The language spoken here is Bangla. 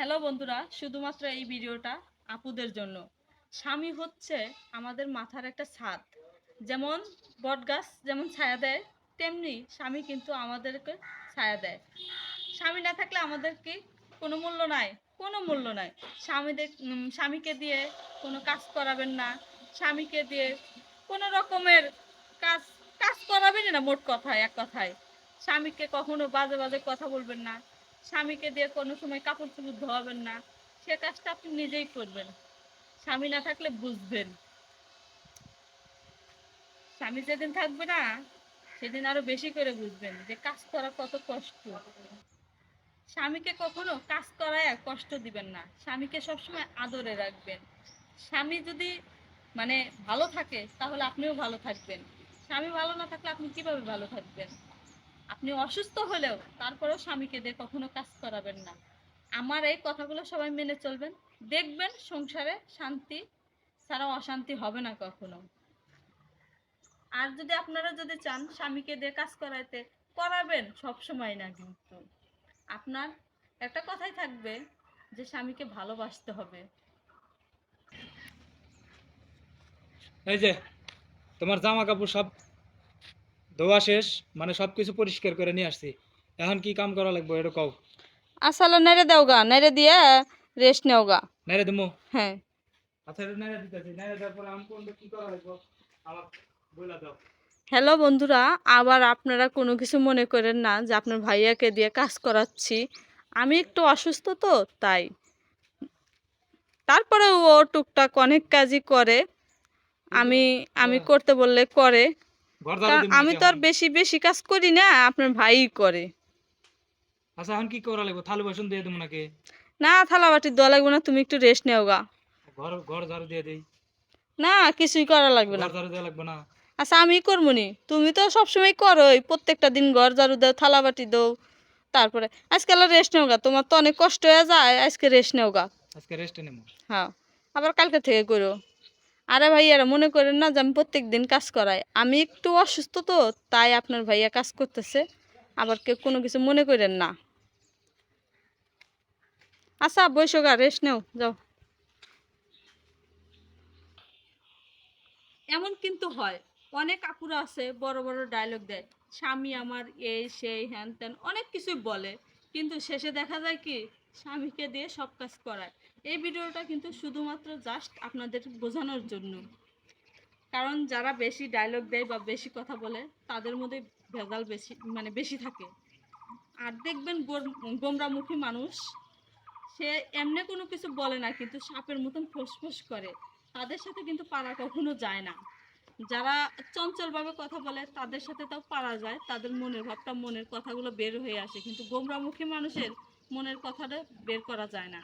হ্যালো বন্ধুরা, শুধুমাত্র এই ভিডিওটা আপুদের জন্য। স্বামী হচ্ছে আমাদের মাথার একটা ছাদ। যেমন বটগাছ যেমন ছায়া দেয়, তেমনি স্বামী কিন্তু আমাদেরকে ছায়া দেয়। স্বামী না থাকলে আমাদের কি কোনো মূল্য নাই? কোনো মূল্য নাই। স্বামীদের স্বামীকে দিয়ে কোনো কাজ করাবেন না। স্বামীকে দিয়ে কোনো রকমের কাজ কাজ করাবেনই না, মোট কথায়, এক কথায়। স্বামীকে কখনো বাজে বাজে কথা বলবেন না। স্বামীকে দিয়ে কোনো সময় কাপড় চোপড় ধোয়াবেন না। সে কাজটা আপনি নিজেই করবেন। স্বামী না থাকলে বুঝবেন। স্বামী যেদিন থাকবে না, সেদিন আরও বেশি করে বুঝবেন যে কাজ করা কত কষ্ট। স্বামীকে কখনো কাজ করায় কষ্ট দিবেন না। স্বামীকে সবসময় আদরে রাখবেন। স্বামী যদি মানে ভালো থাকে, তাহলে আপনিও ভালো থাকবেন। স্বামী ভালো না থাকলে আপনি কীভাবে ভালো থাকবেন? আপনি অসুস্থ হলেও তারপরেও স্বামীকে দিয়ে কখনো কাজ করাবেন না। আমার এই কথাগুলো সবাই মেনে চলবেন। দেখবেন সংসারে শান্তি ছাড়া অশান্তি হবে না কখনো। আর যদি আপনারা যদি চান স্বামীকে দিয়ে কাজ করাইতে, করাবেন সব সময় না কিন্তু। আপনার একটা কথাই থাকবে যে স্বামীকে ভালোবাসতে হবে। এই যে, তোমার জামা কাপড় সব ধোয়া শেষ মানে সব কিছু পরিষ্কার করে নিয়ে আসছি। এখন কি কাম করা লাগবে এটা কও। আসলে নেড়ে দাও গা নেড়ে দিয়ে রেস্ট নেও গা। নাইরে দিমু? হ্যাঁ। আচ্ছা এটা নাইরে দিতেছি নাইরে দেওয়ার পরে আমি কোনটা কি করা লাগবে? আমার বইলা দাও। হ্যালো বন্ধুরা আবার আপনারা কোনো কিছু মনে করেন না যে আপনার ভাইয়াকে দিয়ে কাজ করাচ্ছি। আমি একটু অসুস্থ তো তাই। তারপরে ও টুকটাক অনেক কাজই করে। আমি আমি করতে বললে করে। কারণ আমি তো আর বেশি বেশি কাজ করি না আপনার ভাই করে। আচ্ছা এখন কি করা লাগবে? থালু বাসন দিয়ে দেবো নাকি? না থালা বাটি দেওয়া লাগবে না তুমি একটু রেস্ট নেও গা। ঘর ঘর ঝাড়ু দিয়ে দেই। না কিছুই করা লাগবে না। ঘর ঝাড়ু দেওয়া লাগবে না। আচ্ছা আমি করব নি? তুমি তো সবসময় করোই প্রত্যেকটা দিন ঘর ঝাড়ু দাও থালা বাটি দাও তারপরে আজকে আজকাল রেস্ট নেও গা। তোমার তো অনেক কষ্ট হয়ে যায় আজকে রেস্ট নেও গা। আজকে রেস্টে নেব। হ্যাঁ আবার কালকে থেকে করো। আরে ভাইয়ারা, মনে করেন না যে আমি প্রত্যেক দিন কাজ করাই। আমি একটু অসুস্থ তো, তাই আপনার ভাইয়া কাজ করতেছে। আবার কেউ কোনো কিছু মনে করেন না। আচ্ছা বৈশো গা রেস্ট নেও, যাও। এমন কিন্তু হয়। অনেক আপুরা আছে, বড় বড় ডায়লগ দেয়। স্বামী আমার এই, সেই, হ্যান ত্যান, অনেক কিছুই বলে। কিন্তু শেষে দেখা যায় কি স্বামীকে দিয়ে সব কাজ করায়। এই ভিডিওটা কিন্তু শুধুমাত্র জাস্ট আপনাদের বোঝানোর জন্য। কারণ যারা বেশি ডায়লগ দেয় বা বেশি কথা বলে, তাদের মধ্যে ভেজাল বেশি মানে বেশি থাকে। আর দেখবেন গোমরামুখী মানুষ, সে এমনি কোনো কিছু বলে না, কিন্তু সাপের মতন ফোসফোস করে। তাদের সাথে কিন্তু পারা কখনো যায় না। যারা চঞ্চলভাবে কথা বলে, তাদের সাথে তাও পারা যায়। তাদের মনের ভাবটা, মনের কথাগুলো বের হয়ে আসে। কিন্তু গোমরামুখী মানুষের মনের কথাটা বের করা যায় না।